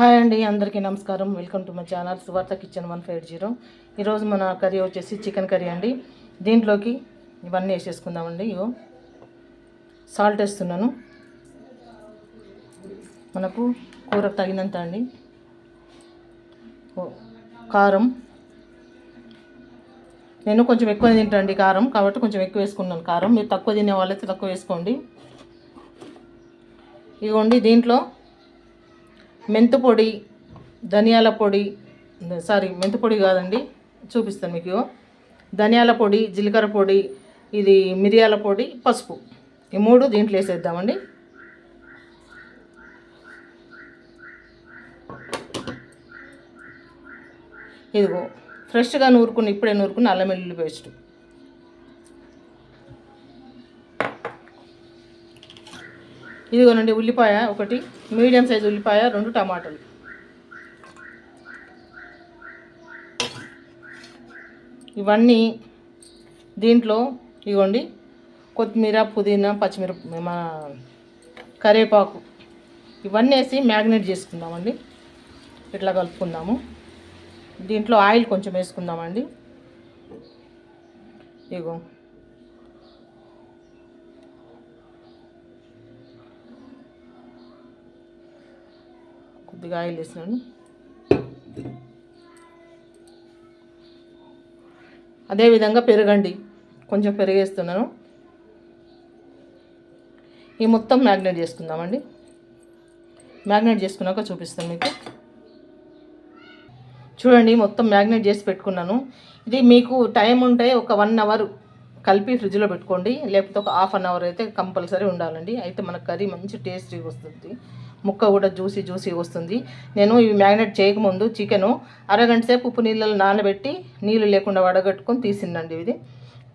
Hi అండి అందరికీ నమస్కారం. Welcome to my channel Suvarta kitchen one five zero. ఈరోజు మన కర్రీ వచ్చేసి చికెన్ కర్రీ అండి. దీంట్లోకి ఇవన్నీ వేసేసుకుందామండి. ఇగో సాల్ట్ వేస్తున్నాను. మనకు కూరకు తగినంత అండి. ఓ, కారం. నేను కొంచెం ఎక్కువ తింటాండి కారం కాబట్టి కొంచెం ఎక్కువ వేసుకున్నాను కారం. మీరు తక్కువ తినే వాళ్ళైతే తక్కువ వేసుకోండి. ఇదిగోండి దీంట్లో మెంతుపొడి ధనియాల పొడి సారీ మెంతుపొడి కాదండి చూపిస్తాను మీకు ధనియాల పొడి జీలకర్ర పొడి ఇది మిరియాల పొడి పసుపు. ఈ మూడు దీంట్లో వేసేద్దామండి. ఇదిగో ఫ్రెష్గా నూరుకుని ఇప్పుడే నూరుకుని అల్లం వెల్లుల్లి పేస్ట్. ఇదిగోనండి ఉల్లిపాయ ఒకటి మీడియం సైజు ఉల్లిపాయ రెండు టమాటాలు. ఇవన్నీ దీంట్లో ఇవ్వండి కొత్తిమీర పుదీనా పచ్చిమిర మన కరివేపాకు ఇవన్నీ వేసి మ్యాగ్నేట్ చేసుకుందామండి. ఇట్లా కలుపుకుందాము. దీంట్లో ఆయిల్ కొంచెం వేసుకుందామండి. ఇగో. కొద్దిగా ఆయిల్ వేసినాను. అదేవిధంగా పెరగండి. కొంచెం పెరిగేస్తున్నాను. ఈ మొత్తం మ్యాగ్నేట్ చేసుకుందామండి. మ్యాగ్నేట్ చేసుకున్నాక చూపిస్తాను మీకు. చూడండి మొత్తం మ్యాగ్నేట్ చేసి పెట్టుకున్నాను. ఇది మీకు టైం ఉంటే ఒక వన్ అవర్ కలిపి ఫ్రిడ్జ్లో పెట్టుకోండి. లేకపోతే ఒక హాఫ్ అన్ అవర్ అయితే కంపల్సరీ ఉండాలండి. అయితే మన కర్రీ మంచి టేస్టీగా వస్తుంది. ముక్క కూడా జ్యూసీ జ్యూసీ వస్తుంది. నేను ఇవి మ్యాగ్నేట్ చేయకముందు చికెను అరగంట సేపు ఉప్పు నీళ్ళలో నానబెట్టి నీళ్ళు లేకుండా వడగట్టుకొని తీసిందండి ఇది.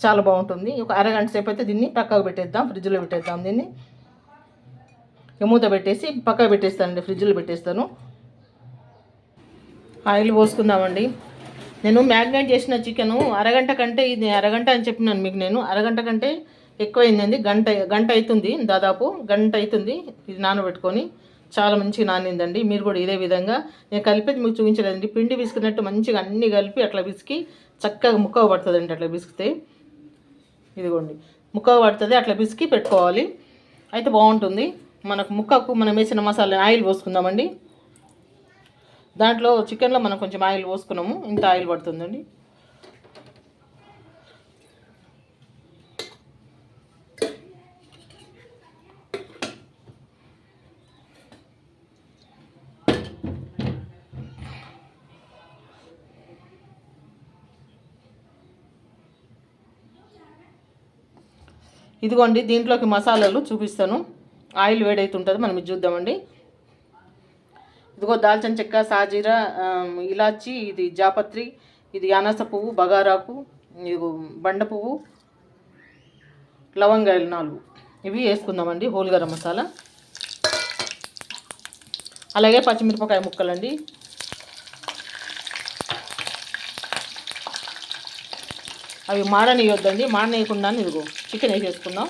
చాలా బాగుంటుంది. ఒక అరగంట సేపు అయితే దీన్ని పక్కకు పెట్టేద్దాం ఫ్రిడ్జ్లో పెట్టేద్దాం దీన్ని. మూత పెట్టేసి పక్కకు పెట్టేస్తానండి ఫ్రిడ్జ్లో పెట్టేస్తాను. ఆయిల్ పోసుకుందామండి. నేను మ్యాగ్నేట్ చేసిన చికెను అరగంట కంటే ఇది అరగంట అని చెప్పినాను మీకు నేను. అరగంట కంటే ఎక్కువైందండి. గంట గంట అవుతుంది దాదాపు. గంట అవుతుంది ఇది నానబెట్టుకొని. చాలా మంచిగా నానిందండి. మీరు కూడా ఇదే విధంగా. నేను కలిపేది మీకు చూపించలేదండి. పిండి పిసుకున్నట్టు మంచిగా అన్నీ కలిపి అట్లా పిసికి చక్కగా ముక్క పడుతుందండి అట్లా విసికితే. ఇదిగోండి. ముక్క పడుతుంది అట్లా విసికి పెట్టుకోవాలి. అయితే బాగుంటుంది. మనకు ముక్కకు మనం వేసిన మసాలా ఆయిల్ పోసుకుందామండి. దాంట్లో చికెన్లో మనం కొంచెం ఆయిల్ పోసుకున్నాము. ఇంత ఆయిల్ పడుతుందండి. ఇదిగోండి దీంట్లోకి మసాలాలు చూపిస్తాను. ఆయిల్ వేడైతుంటుంది మనం ఇది చూద్దామండి. ఇదిగో దాల్చిన చెక్క సాజీరా ఇలాచి ఇది జాపత్రి ఇది అనస పువ్వు బగారాకు ఇదిగో బండ పువ్వు లవంగాయలు నాలుగు. ఇవి వేసుకుందామండి హోల్ గరం మసాలా. అలాగే పచ్చిమిరపకాయ ముక్కలండి. అవి మాడనియొద్దండి మాడనీయకుండా ఇదిగో చికెన్ వేసేసుకుందాం.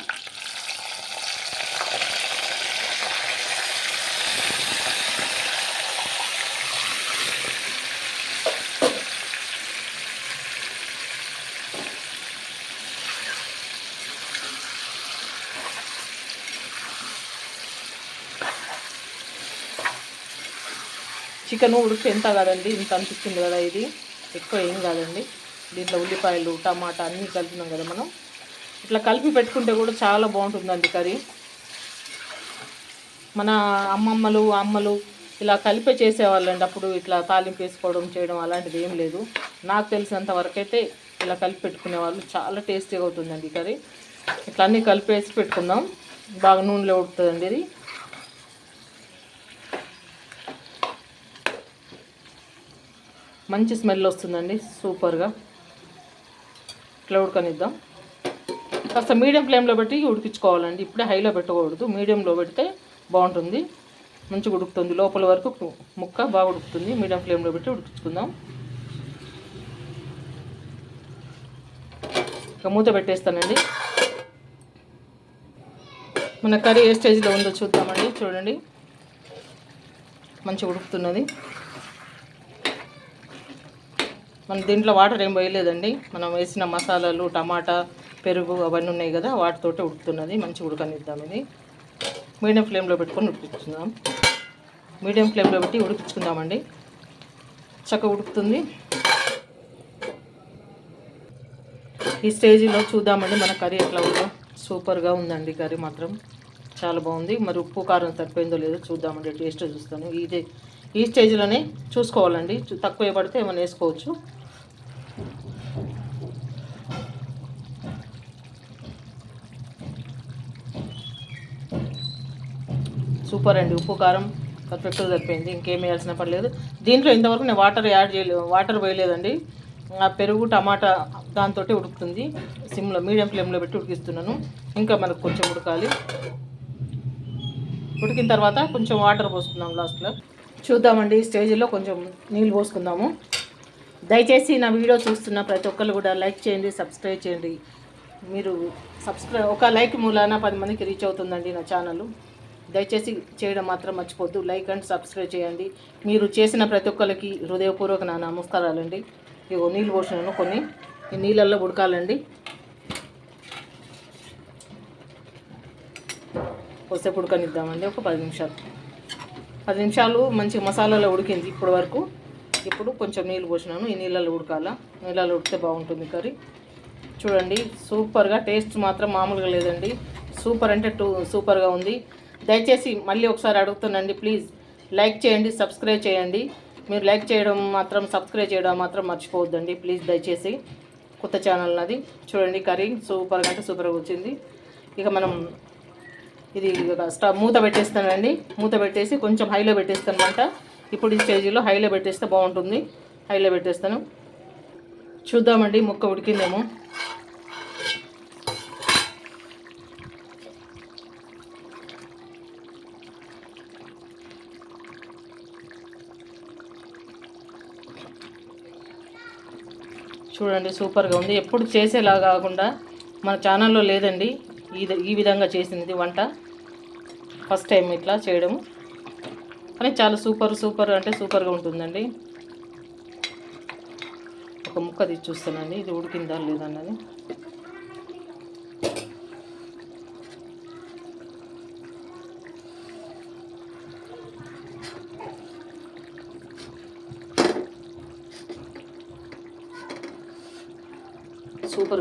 చికెన్ ఉడికి ఎంత కాదండి ఇంత అనిపిస్తుంది కదా ఇది. ఎక్కువ ఏం కాదండి. దీంట్లో ఉల్లిపాయలు టమాటా అన్నీ కలిపినాం కదా మనం. ఇట్లా కలిపి పెట్టుకుంటే కూడా చాలా బాగుంటుందండి కర్రీ. మన అమ్మమ్మలు అమ్మలు ఇలా కలిపే చేసేవాళ్ళండి. అప్పుడు ఇట్లా తాలింపు వేసుకోవడం చేయడం అలాంటిది ఏం లేదు. నాకు తెలిసినంత అయితే ఇలా కలిపి పెట్టుకునే వాళ్ళు చాలా టేస్టీగా అవుతుందండి కర్రీ. ఇట్లా అన్నీ కలిపేసి పెట్టుకుందాం. బాగా నూనెలో ఉడుతుందండి ఇది. మంచి స్మెల్ వస్తుందండి సూపర్గా. ఇట్లా ఉడకనిద్దాం. కాస్త మీడియం ఫ్లేమ్లో పెట్టి ఉడికించుకోవాలండి. ఇప్పుడే హైలో పెట్టకూడదు. మీడియంలో పెడితే బాగుంటుంది. మంచిగా ఉడుకుతుంది. లోపల వరకు ముక్క బాగా ఉడుకుతుంది. మీడియం ఫ్లేమ్లో పెట్టి ఉడికించుకుందాం. ఇక మూత పెట్టేస్తానండి. మన కర్రీ ఏ స్టేజ్లో ఉందో చూద్దామండి. చూడండి. మంచిగా ఉడుకుతున్నది. మన దీంట్లో వాటర్ ఏం పోయలేదండి. మనం వేసిన మసాలాలు టమాటా పెరుగు అవన్నీ ఉన్నాయి కదా వాటితో ఉడుకుతున్నది. మంచిగా ఉడకనిద్దాం ఇది. మీడియం ఫ్లేమ్లో పెట్టుకొని ఉడికించుకుందాం. మీడియం ఫ్లేమ్లో పెట్టి ఉడికించుకుందామండి. చక్కగా ఉడుకుతుంది. ఈ స్టేజ్లో చూద్దామండి మన కర్రీ ఎట్లా ఉందో. సూపర్గా ఉందండి కర్రీ మాత్రం. చాలా బాగుంది. మరి ఉప్పు కారం తప్పిందో లేదో చూద్దామండి. టేస్ట్ చూస్తాను. ఇదే ఈ స్టేజ్లోనే చూసుకోవాలండి. తక్కువ పడితే ఏమైనా వేసుకోవచ్చు. సూపర్ అండి. ఉప్పు కారం పర్ఫెక్ట్గా సరిపోయింది. ఇంకేం వేయాల్సిన పని లేదు. దీంట్లో ఇంతవరకు నేను వాటర్ యాడ్ చేయలేదు వాటర్ వేయలేదండి ఆ పెరుగు టమాటా దాంతో ఉడుకుతుంది. సిమ్లో మీడియం ఫ్లేమ్లో పెట్టి ఉడికిస్తున్నాను. ఇంకా మనకు కొంచెం ఉడకాలి. ఉడికిన తర్వాత కొంచెం వాటర్ పోసుకుందాం లాస్ట్లో. చూద్దామండి స్టేజ్లో కొంచెం నీళ్ళు పోసుకుందాము. దయచేసి నా వీడియో చూస్తున్న ప్రతి ఒక్కరు కూడా లైక్ చేయండి సబ్స్క్రైబ్ చేయండి. మీరు సబ్స్క్రైబ్ ఒక లైక్ మూలాన పది మందికి రీచ్ అవుతుందండి నా ఛానల్. దయచేసి చేయడం మాత్రం మర్చిపోద్దు లైక్ అండ్ సబ్స్క్రైబ్ చేయండి. మీరు చేసిన ప్రతి ఒక్కరికి హృదయపూర్వక నా నమస్కారాలండి. ఇగో నీళ్ళు పోసినాను కొన్ని. ఈ నీళ్ళల్లో ఉడకాలండి. కొద్దిసేపు ఉడకనిద్దామండి. ఒక పది నిమిషాలు. పది నిమిషాలు మంచి మసాలాలో ఉడికింది ఇప్పటి వరకు. ఇప్పుడు కొంచెం నీళ్ళు పోసినాను. ఈ నీళ్ళలో ఉడకాల. నీళ్ళలో ఉడికితే బాగుంటుంది కర్రీ. చూడండి సూపర్గా టేస్ట్ మాత్రం మామూలుగా లేదండి. సూపర్ అంటే టూ సూపర్గా ఉంది. దయచేసి మళ్ళీ ఒకసారి అడుగుతానండి ప్లీజ్. లైక్ చేయండి సబ్స్క్రైబ్ చేయండి. మీరు లైక్ చేయడం మాత్రం సబ్స్క్రైబ్ చేయడం మాత్రం మర్చిపోవద్దండి ప్లీజ్ దయచేసి. కొత్త ఛానల్ అది చూడండి కర్రీ సూపర్గా అంటే సూపర్గా వచ్చింది. ఇక మనం ఇది ఒక స్టవ్ మూత పెట్టేస్తానండి. మూత పెట్టేసి కొంచెం హైలో పెట్టేస్తాను అనమాట ఇప్పుడు ఈ స్టేజీలో హైలో పెట్టేస్తే బాగుంటుంది. హైలో పెట్టేస్తాను. చూద్దామండి ముక్క ఉడికిందేమో. చూడండి సూపర్గా ఉంది. ఎప్పుడు చేసేలా కాకుండా మన ఛానల్లో లేదండి. ఈ ఈ విధంగా చేసింది వంట. ఫస్ట్ టైం ఇట్లా చేయడము కానీ చాలా సూపర్ సూపర్ అంటే సూపర్గా ఉంటుందండి. ఒక ముక్క తీసి చూస్తానండి. ఇది ఉడికిందా లేదన్నది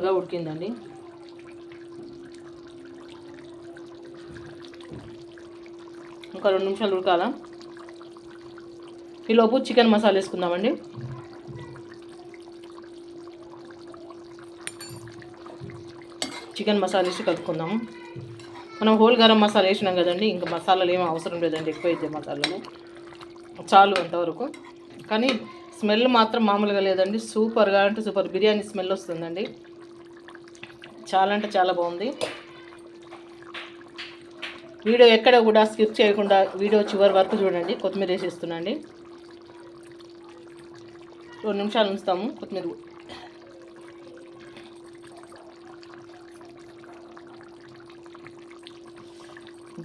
సూపర్గా ఉడికిందండి. ఇంకా రెండు నిమిషాలు ఉడకాలా? ఈలోపు చికెన్ మసాలా వేసుకుందామండి. చికెన్ మసాలా వేసి కలుపుకుందాము మనం హోల్ గరం మసాలా వేసినాం కదండి ఇంకా మసాలాలు ఏమీ అవసరం లేదండి ఎక్కువ అయితే మసాలాలు. చాలు అంతవరకు. కానీ స్మెల్ మాత్రం మామూలుగా లేదండి సూపర్గా అంటే సూపర్ బిర్యానీ స్మెల్ వస్తుందండి. చాలా అంటే చాలా బాగుంది. వీడియో ఎక్కడ కూడా స్కిప్ చేయకుండా వీడియో చివరి వరకు చూడండి. కొత్తిమీర వేసేస్తున్నాండి రెండు నిమిషాలు ఉంచుతాము కొత్తిమీర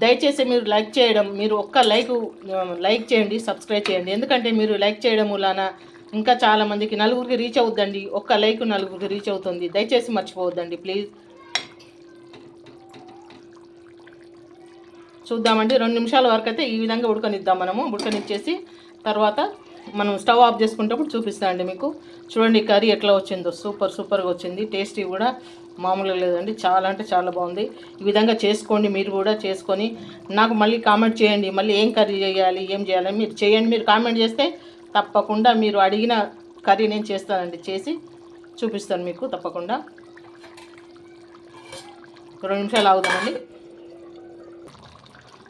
దయచేసి మీరు లైక్ చేయడం మీరు ఒక్క లైక్ లైక్ చేయండి సబ్స్క్రైబ్ చేయండి. ఎందుకంటే మీరు లైక్ చేయడం వలన ఇంకా చాలా మందికి నలుగురికి రీచ్ అవుద్దండి. ఒక్క లైక్ నలుగురికి రీచ్ అవుతుంది. దయచేసి మర్చిపోవద్దండి. ప్లీజ్. చూద్దామండి. రెండు నిమిషాల వరకు అయితే ఈ విధంగా ఉడకనిద్దాం మనము. ఉడకనిచ్చేసి తర్వాత మనం స్టవ్ ఆఫ్ చేసుకునేటప్పుడు చూపిస్తాను అండి మీకు. చూడండి కర్రీ ఎట్లా వచ్చిందో. సూపర్ సూపర్గా వచ్చింది. టేస్టీ కూడా. మామూలుగా లేదండి. చాలా అంటే చాలా బాగుంది. ఈ విధంగా చేసుకోండి. మీరు కూడా చేసుకొని నాకు మళ్ళీ కామెంట్ చేయండి. మళ్ళీ ఏం కర్రీ చేయాలి ఏం చేయాలి? మీరు చేయండి. మీరు కామెంట్ చేస్తే తప్పకుండా మీరు అడిగిన కర్రీ నేను చేస్తానండి. చేసి చూపిస్తాను మీకు తప్పకుండా. రెండు నిమిషాలు ఆగుదామండి.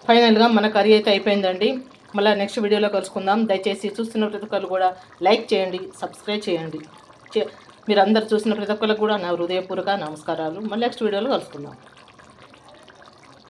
ఫైనల్గా మన కర్రీ అయితే అయిపోయిందండి. మళ్ళీ నెక్స్ట్ వీడియోలో కలుసుకుందాం. దయచేసి చూస్తున్న ప్రతి ఒక్కరు కూడా లైక్ చేయండి సబ్స్క్రైబ్ చేయండి. చే- మీరు అందరు చూసిన ప్రతి ఒక్కరికి కూడా నా హృదయపూర్వక నమస్కారాలు. మళ్ళీ నెక్స్ట్ వీడియోలో కలుసుకుందాం.